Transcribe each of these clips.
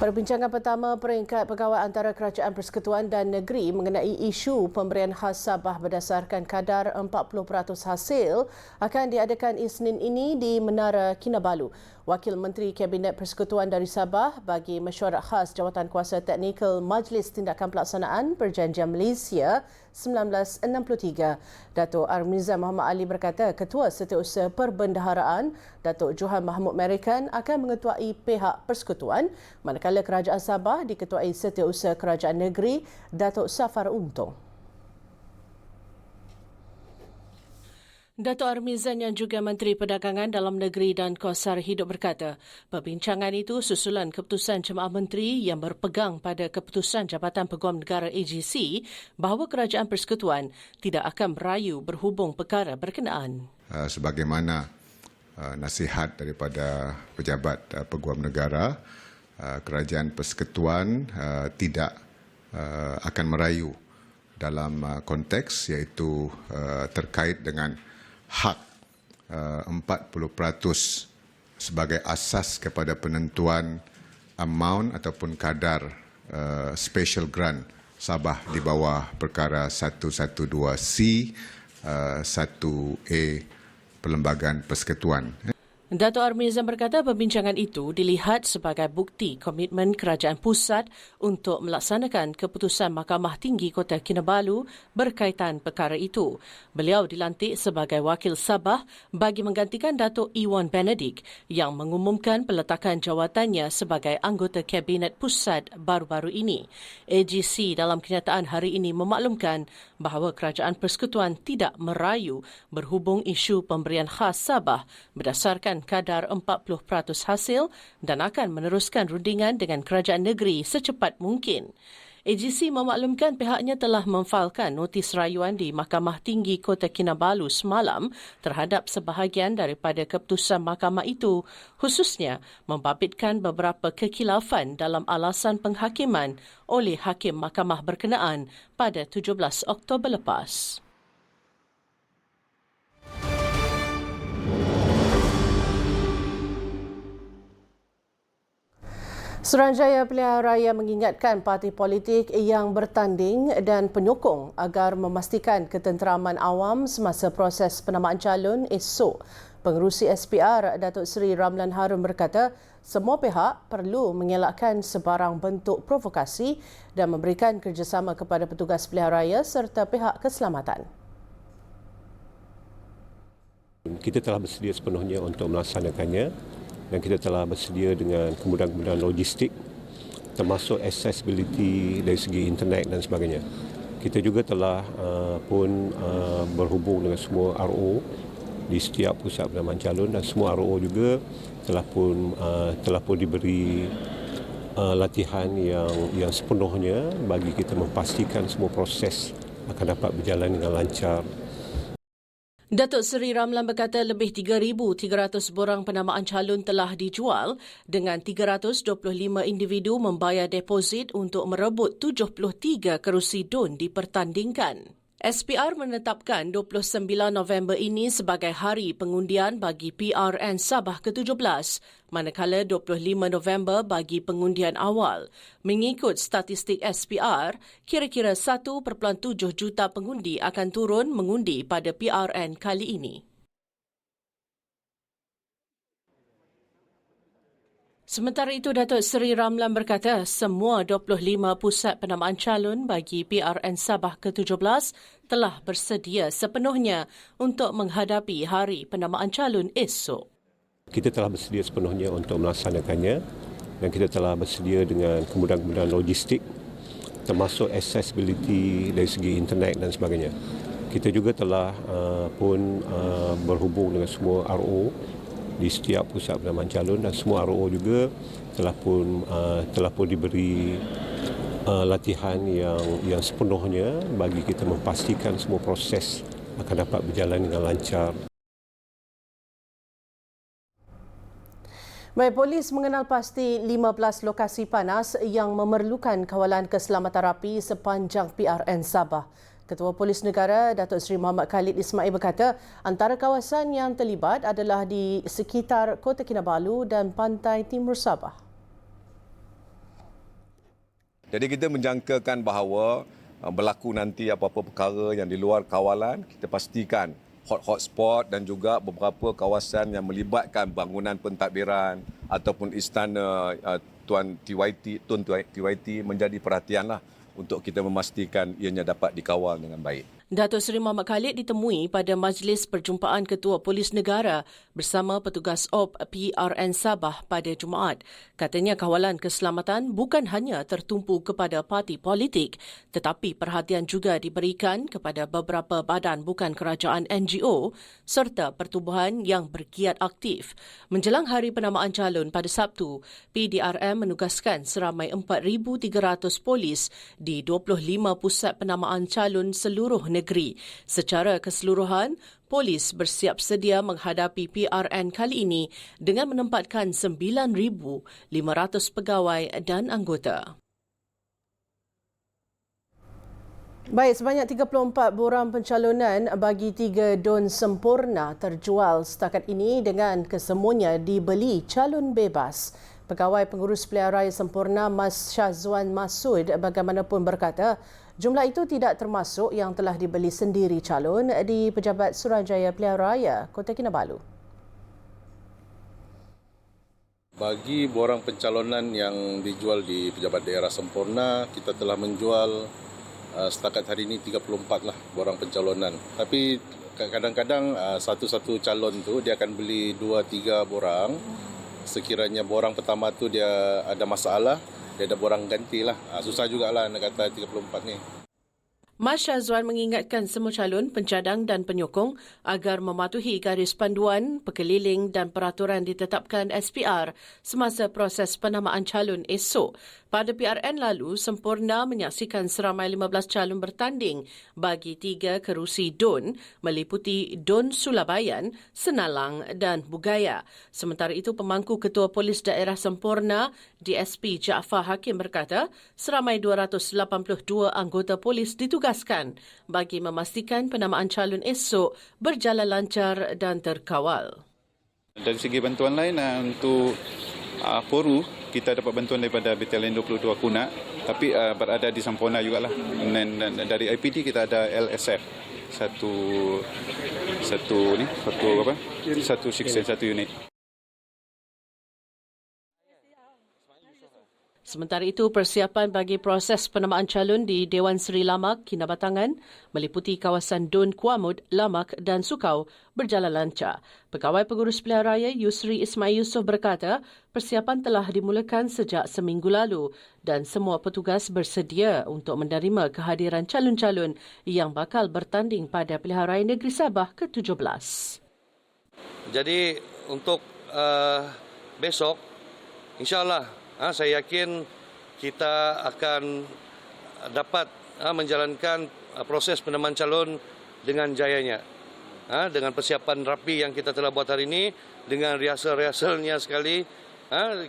Perbincangan pertama peringkat pegawai antara Kerajaan Persekutuan dan Negeri mengenai isu pemberian khas Sabah berdasarkan kadar 40% hasil akan diadakan Isnin ini di Menara Kinabalu. Wakil Menteri Kabinet Persekutuan dari Sabah bagi mesyuarat khas Jawatan Kuasa Teknikal Majlis Tindakan Pelaksanaan Perjanjian Malaysia 1963. Datuk Armiza Muhammad Ali berkata Ketua Setiausaha Perbendaharaan Datuk Johan Mahmud Merikan akan mengetuai pihak persekutuan manakala Kerajaan Sabah diketuai Setiausaha Kerajaan Negeri Datuk Safar Untung. Dato' Armizan yang juga Menteri Perdagangan Dalam Negeri dan Kosar Hidup berkata, perbincangan itu susulan keputusan Jemaah Menteri yang berpegang pada keputusan Jabatan Peguam Negara AGC bahawa Kerajaan Persekutuan tidak akan merayu berhubung perkara berkenaan. Uh, sebagaimana uh, nasihat daripada pejabat uh, Peguam Negara, Kerajaan Persekutuan tidak akan merayu dalam konteks iaitu terkait dengan hak uh, 40% sebagai asas kepada penentuan amount ataupun kadar uh, special grant Sabah di bawah perkara 112C uh, 1A Perlembagaan Persekutuan. Dato' Armizan berkata perbincangan itu dilihat sebagai bukti komitmen kerajaan pusat untuk melaksanakan keputusan Mahkamah Tinggi Kota Kinabalu berkaitan perkara itu. Beliau dilantik sebagai wakil Sabah bagi menggantikan Dato' Iwan Benedict yang mengumumkan peletakan jawatannya sebagai anggota Kabinet Pusat baru-baru ini. AGC dalam kenyataan hari ini memaklumkan bahawa kerajaan persekutuan tidak merayu berhubung isu pemberian khas Sabah berdasarkan kadar 40% hasil dan akan meneruskan rundingan dengan kerajaan negeri secepat mungkin. AGC memaklumkan pihaknya telah memfailkan notis rayuan di Mahkamah Tinggi Kota Kinabalu semalam terhadap sebahagian daripada keputusan mahkamah itu khususnya membabitkan beberapa kekilafan dalam alasan penghakiman oleh Hakim Mahkamah berkenaan pada 17 Oktober lepas. Suruhanjaya Pilihan Raya mengingatkan parti politik yang bertanding dan penyokong agar memastikan ketenteraman awam semasa proses penamaan calon esok. Pengerusi SPR Datuk Seri Ramlan Harun berkata, semua pihak perlu mengelakkan sebarang bentuk provokasi dan memberikan kerjasama kepada petugas pilihan raya serta pihak keselamatan. Kita telah bersedia sepenuhnya untuk melaksanakannya dan kita telah bersedia dengan kemudahan-kemudahan logistik termasuk accessibility dari segi internet dan sebagainya. Kita juga telah uh, pun uh, berhubung dengan semua RO di setiap pusat penamaan calon dan semua RO juga telah pun uh, telah pun diberi uh, latihan yang yang sepenuhnya bagi kita memastikan semua proses akan dapat berjalan dengan lancar Datuk Seri Ramlan berkata lebih 3,300 borang penamaan calon telah dijual dengan 325 individu membayar deposit untuk merebut 73 kerusi DUN dipertandingkan. SPR menetapkan 29 November ini sebagai hari pengundian bagi PRN Sabah ke-17 manakala 25 November bagi pengundian awal. Mengikut statistik SPR, kira-kira 1.7 juta pengundi akan turun mengundi pada PRN kali ini. Sementara itu, Datuk Seri Ramlan berkata semua 25 pusat penamaan calon bagi PRN Sabah ke-17 telah bersedia sepenuhnya untuk menghadapi hari penamaan calon esok. Kita telah bersedia sepenuhnya untuk melaksanakannya dan kita telah bersedia dengan kemudahan-kemudahan logistik termasuk accessibility dari segi internet dan sebagainya. Kita juga telah uh, pun uh, berhubung dengan semua RO di setiap pusat penamaan calon dan semua RO juga telah pun uh, telah pun diberi uh, latihan yang yang sepenuhnya bagi kita memastikan semua proses akan dapat berjalan dengan lancar. Baik, polis mengenal pasti 15 lokasi panas yang memerlukan kawalan keselamatan rapi sepanjang PRN Sabah. Ketua Polis Negara Datuk Seri Muhammad Khalid Ismail berkata antara kawasan yang terlibat adalah di sekitar Kota Kinabalu dan Pantai Timur Sabah. Jadi kita menjangkakan bahawa uh, berlaku nanti apa-apa perkara yang di luar kawalan, kita pastikan hot-hot spot dan juga beberapa kawasan yang melibatkan bangunan pentadbiran ataupun istana uh, Tuan TYT, Tun TYT menjadi perhatianlah untuk kita memastikan ianya dapat dikawal dengan baik. Datuk Seri Muhammad Khalid ditemui pada Majlis Perjumpaan Ketua Polis Negara bersama petugas OP PRN Sabah pada Jumaat. Katanya kawalan keselamatan bukan hanya tertumpu kepada parti politik tetapi perhatian juga diberikan kepada beberapa badan bukan kerajaan NGO serta pertubuhan yang berkiat aktif. Menjelang hari penamaan calon pada Sabtu, PDRM menugaskan seramai 4,300 polis di 25 pusat penamaan calon seluruh negara negeri. Secara keseluruhan, polis bersiap sedia menghadapi PRN kali ini dengan menempatkan 9,500 pegawai dan anggota. Baik, sebanyak 34 borang pencalonan bagi tiga don sempurna terjual setakat ini dengan kesemuanya dibeli calon bebas. Pegawai Pengurus Pilihan Raya Sempurna Mas Syazwan Masud bagaimanapun berkata, jumlah itu tidak termasuk yang telah dibeli sendiri calon di Pejabat Suruhanjaya Pilihan Raya, Kota Kinabalu. Bagi borang pencalonan yang dijual di Pejabat Daerah Sempurna, kita telah menjual uh, setakat hari ini 34 lah borang pencalonan. Tapi kadang-kadang uh, satu-satu calon tu dia akan beli 2 3 borang sekiranya borang pertama tu dia ada masalah, dia ada borang gantilah. Ha, susah jugalah nak kata 34 ni. Mas Syazwan mengingatkan semua calon, pencadang dan penyokong agar mematuhi garis panduan, pekeliling dan peraturan ditetapkan SPR semasa proses penamaan calon esok. Pada PRN lalu, Sempurna menyaksikan seramai 15 calon bertanding bagi tiga kerusi DUN meliputi DUN Sulabayan, Senalang dan Bugaya. Sementara itu, pemangku Ketua Polis Daerah Sempurna, DSP Jaafar Hakim berkata, seramai 282 anggota polis ditugaskan bagi memastikan penamaan calon esok berjalan lancar dan terkawal. Dari segi bantuan lain untuk uh, Poru kita dapat bantuan daripada Batalion 22 Kuna tapi uh, berada di Sampona jugalah. Dan, dan dari IPD kita ada LSF satu satu ni satu apa? Satu section satu unit Sementara itu, persiapan bagi proses penamaan calon di Dewan Seri Lamak, Kinabatangan, meliputi kawasan Dun Kuamud, Lamak dan Sukau berjalan lancar. Pegawai Pengurus Pilihan Raya Yusri Ismail Yusof berkata, persiapan telah dimulakan sejak seminggu lalu dan semua petugas bersedia untuk menerima kehadiran calon-calon yang bakal bertanding pada Pilihan Raya Negeri Sabah ke-17. Jadi, untuk uh, besok, insyaAllah saya yakin kita akan dapat ha, menjalankan ha, proses penamaan calon dengan jayanya. Dengan persiapan rapi yang kita telah buat hari ini, dengan rehearsal-rehearsalnya sekali,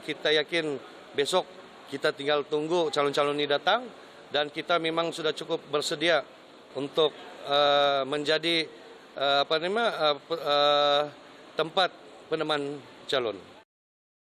kita yakin besok kita tinggal tunggu calon-calon ini datang dan kita memang sudah cukup bersedia untuk menjadi apa nama tempat penamaan calon.